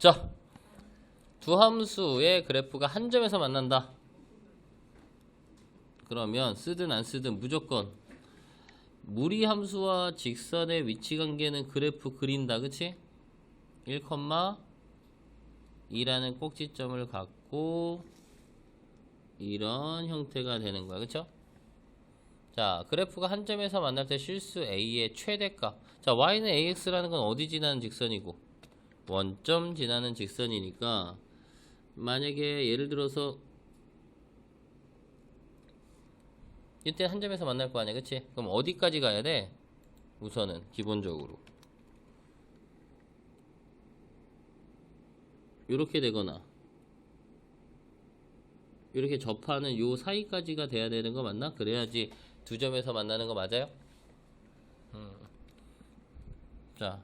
자, 두 함수의 그래프가 한 점에서 만난다. 그러면 쓰든 안 쓰든 무조건 무리 함수와 직선의 위치 관계는 그래프 그린다. 그치? 1, 2라는 꼭지점을 갖고 이런 형태가 되는 거야. 그쵸? 자, 그래프가 한 점에서 만날 때 실수 a의 최대값. 자, y는 ax라는 건 어디 지나는 직선이고 원점 지나는 직선이니까 만약에 예를 들어서 이때 한 점에서 만날 거 아니야, 그치? 그럼 어디까지 가야 돼? 우선은 기본적으로 이렇게 되거나 이렇게 접하는 요 사이까지가 돼야 되는 거 맞나? 그래야지 두 점에서 만나는 거 맞아요? 음. 자,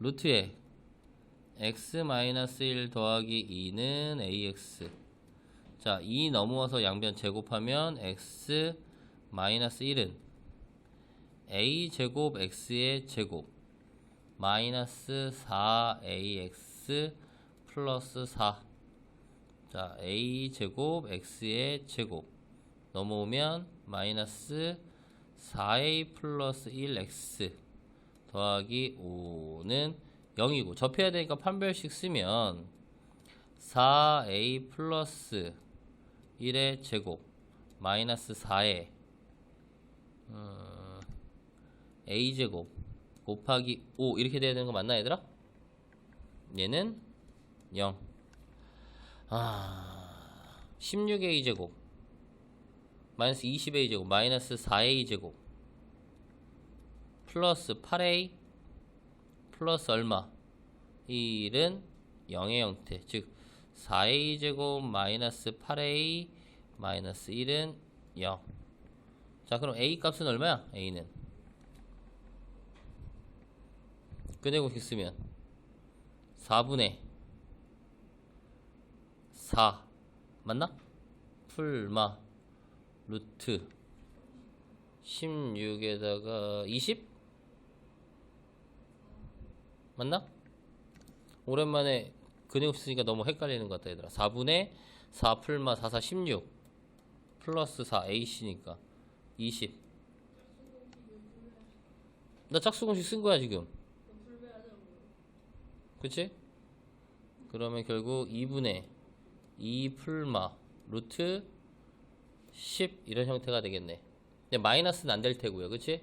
루트에 x-1 더하기 2는 ax. 자, 2 넘어와서 양변 제곱하면 x 1은 a 제곱 x의 제곱 마이너스 4ax 플러스 4 자, a 제곱 x의 제곱 넘어오면 마이너스 4a 플러스 1x 더하기 5는 0이고 접해야 되니까 판별식 쓰면 4a 플러스 1의 제곱 마이너스 4의 어, a 제곱 곱하기 5 이렇게 돼야 되는 거 맞나 얘들아? 얘는 0 아, 16a 제곱 마이너스 20a 제곱 마이너스 4a 제곱 플러스 8a 플러스 얼마 1은 0의 형태 즉 4a 제곱 마이너스 8a 마이너스 1은 0 자 그럼 a 값은 얼마야? a는 끄내고 쓰면 4분의 4 맞나? 풀마 루트 16에다가 20? 맞나? 오랜만에 근육 없으니까 너무 헷갈리는 것 같다 얘들아 4분의 4 풀마 4 4 16 플러스 4 AC니까 20 나 짝수공식 쓴 거야 지금 그치? 그러면 결국 2분의 2 풀마 루트 10 이런 형태가 되겠네 근데 마이너스는 안 될 테고요 그치?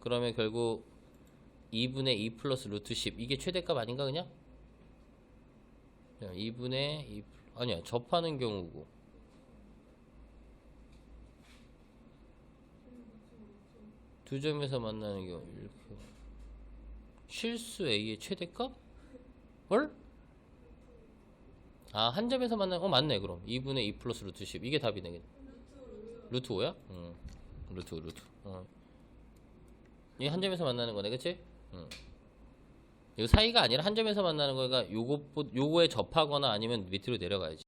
그러면 결국 2분의 2 플러스 루트 10 이게 최대값 아닌가 그냥? 2분의 2 아니야 접하는 경우고 두 점에서 만나는 경우 이렇게 실수 A의 최대값? 헐? 아, 한 점에서 만나는 어 맞네 그럼 2분의 2 플러스 루트 10 이게 답이네 루트 5야? 응 루트 5 루트 어. 이게 한 점에서 만나는 거네 그치? 응. 이거 사이가 아니라 한 점에서 만나는 거니까 요거 요거에 접하거나 아니면 밑으로 내려가야지